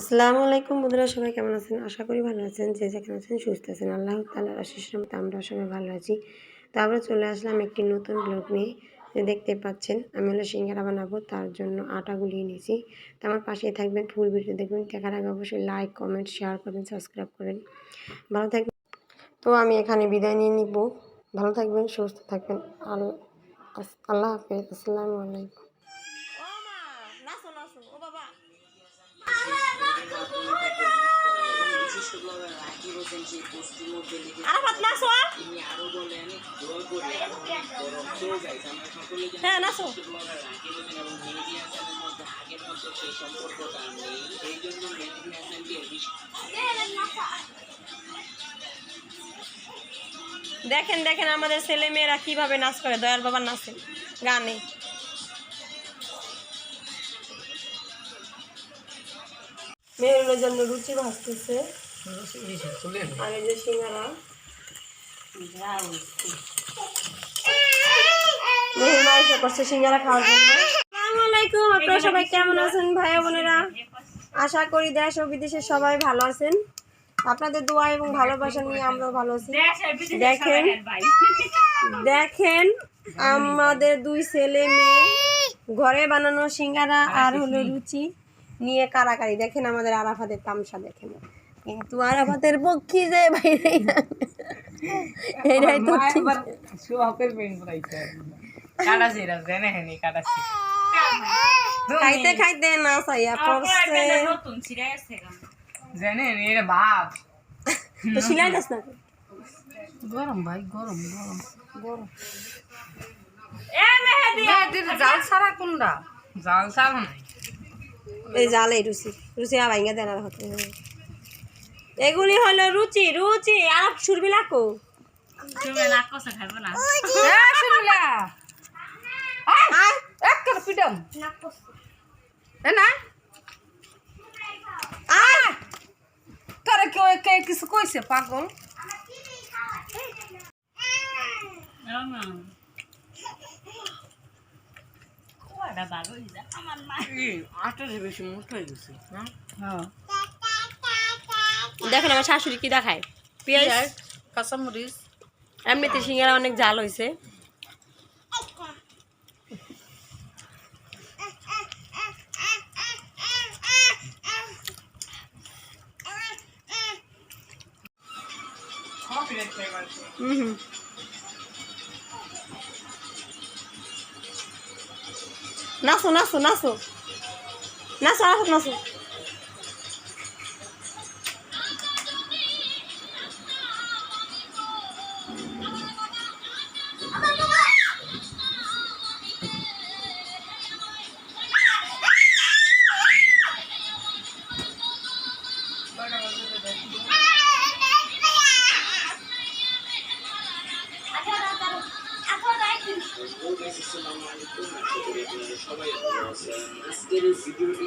আসসালামু আলাইকুম বন্ধুরা, সবাই কেমন আছেন? আশা করি ভালো আছেন, যে যেখানে আছেন সুস্থ আছেন। আল্লাহ তালার আশিস রহমতে আমরা সবাই ভালো আছি। তো আমরা চলে আসলাম একটি নতুন ব্লগ নিয়ে। দেখতে পাচ্ছেন, আমি হলো সিঙ্গারা বানাবো, তার জন্য আটা গুলিয়ে নিয়েছি। তো আমার পাশেই থাকবেন, ফুল ভিডিও দেখবেন। দেখার আগে অবশ্যই লাইক কমেন্ট শেয়ার করবেন সাবস্ক্রাইব করবেন। ভালো থাকবেন। তো আমি এখানে বিদায় নিয়ে নিব। ভালো থাকবেন, সুস্থ থাকবেন। আল্লাহ আল্লাহ হাফেজ। আসসালামু আলাইকুম। হ্যাঁ নাচো দেখেন দেখেন আমাদের ছেলে মেয়েরা কীভাবে নাচ করে দয়াল বাবার নাচে গানে। মেয়ের জন্য রুচি ভাজতেছে আর এই যে সিঙ্গারা। মেহেমা এসে করছে সিঙ্গারা খাওয়ার জন্য। আসসালামু আপনারা সবাই কেমন আছেন ভাই বোনেরা? আশা করি দেশ ও বিদেশে সবাই ভালো আছেন। আপনাদের দোয়া এবং ভালোবাসা নিয়ে আমরাও ভালো আছি। দেখেন দেখেন আমাদের দুই ছেলে মেয়ে ঘরে বানানো সিঙ্গারা আর হলো রুচি নিয়ে কারাকারি। দেখেন আমাদের আরাফাতের তামসা দেখেন। কিন্তু আরাফাতের পক্ষী যে বাইরে এটাই তো ঠিক। খাইতে খাইতে না চাইয়া পড়ছে। তো সিলাই দাস না? গরম ভাই গরম গরম গরম। জাল ছাড়া কোনটা? জাল ছাড়া নাই। এই জালে রুচি রুচি আর ভাইঙ্গা দেন আর হাতে। এগুলি হলো রুচি রুচি আর সুরবি লাকো শুনলা আয় এক কর পিডম এ না। আয়। তোরে কেউ কে কিছু কইছে পাগল? আটারে বেশি মোটা হয়ে গেছে হ্যাঁ। দেখেন আমার শাশুড়ি কি দেখায়? পেঁয়াজ কাঁচামরিচ। এমনিতে সিঙ্গারা অনেক জাল হয়েছে হুম নাচো নাচো নাচো। নাচো আসো নাচো। আসসালামু সবাই ভালো আছেন আজকের ভিডিওটি